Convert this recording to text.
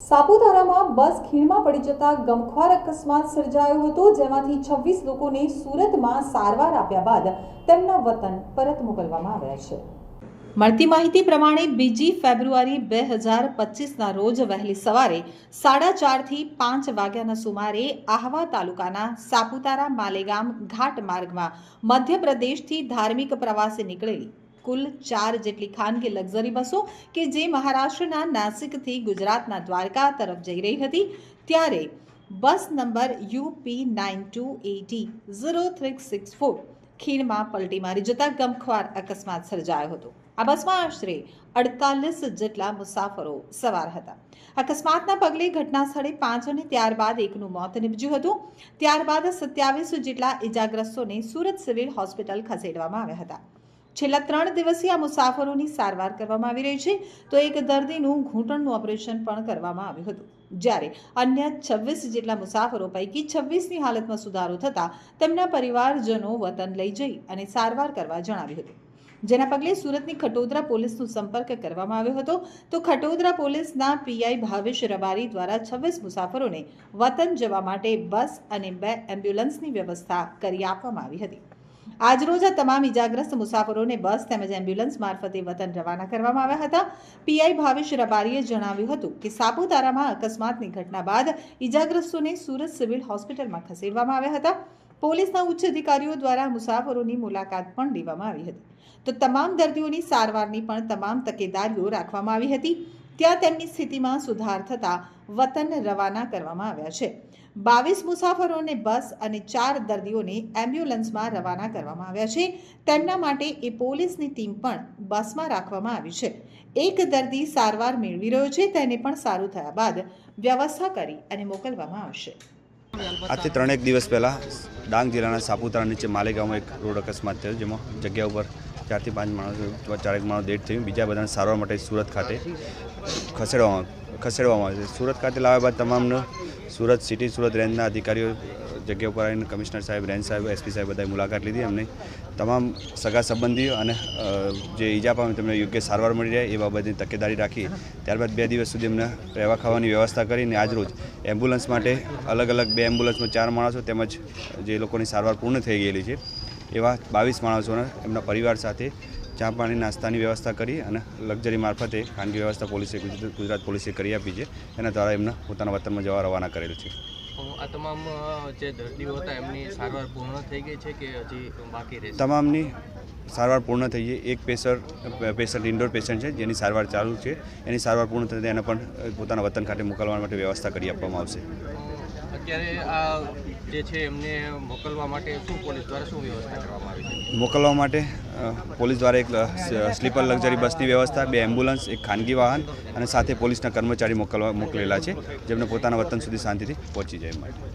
સાપુતારામાં બસ ખીણમાં પડી જતા ગમખ્વાર અકસ્માત સર્જાયો હતો, જેમાંથી છવ્વીસ લોકોને સુરતમાં સારવાર આપ્યા બાદ તેમના વતન પરત મોકલવામાં આવ્યા છે. મળતી માહિતી પ્રમાણે બીજી ફેબ્રુઆરી બે હજાર પચીસના રોજ વહેલી સવારે સાડા ચારથી પાંચ વાગ્યાના સુમારે આહવા તાલુકાના સાપુતારા માલેગામ ઘાટ માર્ગમાં મધ્યપ્રદેશથી ધાર્મિક પ્રવાસે નીકળેલી કુલ ચાર જેટલી ખાનગી લક્ઝરી બસો કે જે મહારાષ્ટ્રના નાસિકથી ગુજરાતના દ્વારકા તરફ જઈ રહી હતી. ત્યારે bus number UP nine two AT zero three six four ખીણમાં પલટી મારી જતા ગમખ્વાર અકસ્માત સર્જાયો હતો. આ બસમાં આશરે અડતાલીસ જેટલા મુસાફરો સવાર હતા. અકસ્માતના પગલે ઘટના સ્થળે પાંચ અને ત્યારબાદ એકનું મોત નીપજ્યું હતું. ત્યારબાદ સત્યાવીસ જેટલા ઇજાગ્રસ્તોને સુરત સિવિલ હોસ્પિટલ ખસેડવામાં આવ્યા હતા. છેલ્લા ત્રણ દિવસથી આ મુસાફરોની સારવાર કરવામાં આવી રહી છે. તો એક દર્દીનું ઘૂંટણનું ઓપરેશન પણ કરવામાં આવ્યું હતું. જ્યારે અન્ય છવ્વીસ જેટલા મુસાફરો પૈકી છવ્વીસની હાલતમાં સુધારો થતાં તેમના પરિવારજનો વતન લઈ જઈ અને સારવાર કરવા જણાવ્યું હતું. જેના પગલે સુરતની ખટોદરા પોલીસનો સંપર્ક કરવામાં આવ્યો હતો. તો ખટોદરા પોલીસના પીઆઈ ભાવેશ રબારી દ્વારા છવ્વીસ મુસાફરોને વતન જવા માટે બસ અને બે એમ્બ્યુલન્સની વ્યવસ્થા કરી આપવામાં આવી હતી. આજરોજ આ તમામ ઇજાગ્રસ્ત મુસાફરોને બસ તેમજ એમ્બ્યુલન્સ મારફતે વતન રવાના કરવામાં આવ્યા હતા. પીઆઈ ભાવેશ રબારીએ જણાવ્યું હતું કે, સાપુતારામાં અકસ્માતની ઘટના બાદ ઇજાગ્રસ્તોને સુરત સિવિલ હોસ્પિટલમાં ખસેડવામાં આવ્યા હતા. પોલીસના ઉચ્ચ અધિકારીઓ દ્વારા મુસાફરોની મુલાકાત પણ લેવામાં આવી હતી. તો તમામ દર્દીઓની સારવારની પણ તમામ તકેદારીઓ રાખવામાં આવી હતી. ત્યાં તેમની સ્થિતિમાં સુધાર થતાં વતન રવાના કરવામાં આવ્યા છે. બાવીસ મુસાફરોને બસ અને ચાર દર્દીઓને એમ્બ્યુલન્સમાં રવાના કરવામાં આવ્યા છે. તેમના માટે એ પોલીસની ટીમ પણ બસમાં રાખવામાં આવી છે. એક દર્દી સારવાર મેળવી રહ્યો છે. તેને પણ સારું થયા બાદ વ્યવસ્થા કરી અને મોકલવામાં આવશે. આજથી ત્રણેક દિવસ પહેલાં ડાંગ જિલ્લાના સાપુતારા નીચે માલેગાંવમાં એક રોડ અકસ્માત થયો, જેમાં જગ્યા ઉપર ચારથી પાંચ માણસો ચારેક માણસો ડેટ થયું. બીજા બધાને સારવાર માટે સુરત ખાતે ખસેડવામાં ખસેડવામાં આવે છે. સુરત ખાતે લાવ્યા બાદ તમામને સુરત સિટી, સુરત રેન્જના અધિકારીઓ જગ્યા ઉપર આવીને કમિશનર સાહેબ, રેન્જ સાહેબ, એસપી સાહેબ બધાએ મુલાકાત લીધી. અમને તમામ સગા સંબંધીઓ અને જે ઈજા પામે તેમને યોગ્ય સારવાર મળી રહે એ બાબતની તકેદારી રાખી. ત્યારબાદ બે દિવસ સુધી એમને રહેવા ખાવાની વ્યવસ્થા કરીને આજરોજ એમ્બ્યુલન્સ માટે અલગ અલગ બે એમ્બ્યુલન્સમાં ચાર માણસો તેમજ જે લોકોની સારવાર પૂર્ણ થઈ ગયેલી છે. એવા બાવીસ માણસોને એમના પરિવાર સાથે ચા પાણી નાસ્તાની વ્યવસ્થા કરી અને લક્ઝરી મારફતે ખાનગી વ્યવસ્થા પોલીસે ગુજરાત પોલીસે કરી આપી છે. એના દ્વારા એમને પોતાના વતનમાં જવા રવાના કરેલ છે. આ તમામ જે દર્દીઓ હતા એમની સારવાર પૂર્ણ થઈ ગઈ છે કે હજી બાકી રહેશે? તમામની સારવાર પૂર્ણ થઈ ગઈ. એક પેશન્ટ પેશન્ટ ઇન્ડોર પેશન્ટ છે જેની સારવાર ચાલુ છે. એની સારવાર પૂર્ણ થતાં એને પણ પોતાના વતન ખાતે મોકલવા માટે વ્યવસ્થા કરી આપવામાં આવશે. અત્યારે આ જે છે એમને મોકલવા માટે મોકલવા માટે પોલીસ દ્વારા એક સ્લીપર લક્ઝરી બસની વ્યવસ્થા, બે એમ્બ્યુલન્સ, એક ખાનગી વાહન અને સાથે પોલીસના કર્મચારી મોકલવા, મોકલેલા છે, જેમને પોતાના વતન સુધી શાંતિથી પહોંચી જાય માટે.